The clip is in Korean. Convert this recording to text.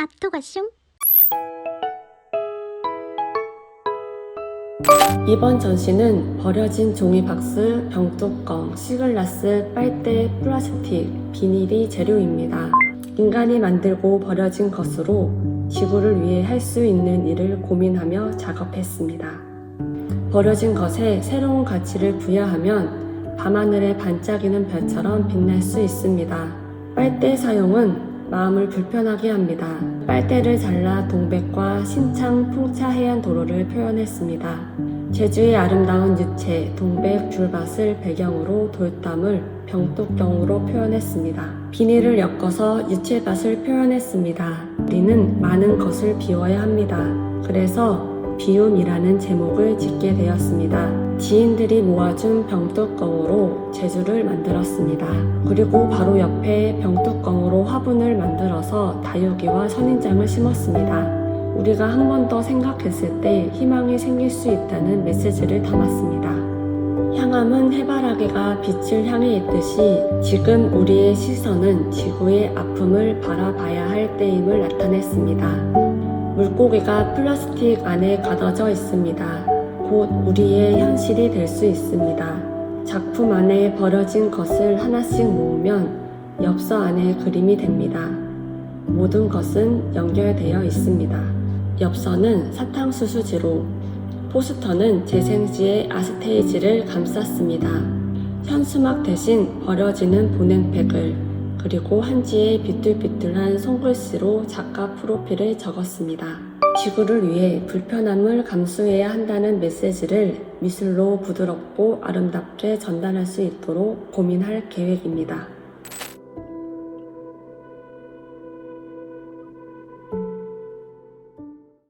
앞토가숑 이번 전시는 버려진 종이 박스, 병뚜껑, 시글라스, 빨대, 플라스틱, 비닐이 재료입니다. 인간이 만들고 버려진 것으로 지구를 위해 할 수 있는 일을 고민하며 작업했습니다. 버려진 것에 새로운 가치를 부여하면 밤하늘에 반짝이는 별처럼 빛날 수 있습니다. 빨대 사용은 마음을 불편하게 합니다. 빨대를 잘라 동백과 신창 풍차 해안 도로를 표현했습니다. 제주의 아름다운 유채, 동백, 귤밭을 배경으로 돌담을 병뚜껑으로 표현했습니다. 비닐을 엮어서 유채밭을 표현했습니다. 우리는 많은 것을 비워야 합니다. 그래서 비움이라는 제목을 짓게 되었습니다. 지인들이 모아준 병뚜껑으로 제주를 만들었습니다. 그리고 바로 옆에 병뚜껑으로 화분을 만들어서 다육이와 선인장을 심었습니다. 우리가 한 번 더 생각했을 때 희망이 생길 수 있다는 메시지를 담았습니다. 향함은 해바라기가 빛을 향해 있듯이 지금 우리의 시선은 지구의 아픔을 바라봐야 할 때임을 나타냈습니다. 물고기가 플라스틱 안에 가둬져 있습니다. 곧 우리의 현실이 될 수 있습니다. 작품 안에 버려진 것을 하나씩 모으면 엽서 안에 그림이 됩니다. 모든 것은 연결되어 있습니다. 엽서는 사탕수수지로, 포스터는 재생지의 아스테이지를 감쌌습니다. 현수막 대신 버려지는 보냉팩을, 그리고 한지의 비뚤비뚤한 손글씨로 작가 프로필을 적었습니다. 지구를 위해 불편함을 감수해야 한다는 메시지를 미술로 부드럽고 아름답게 전달할 수 있도록 고민할 계획입니다.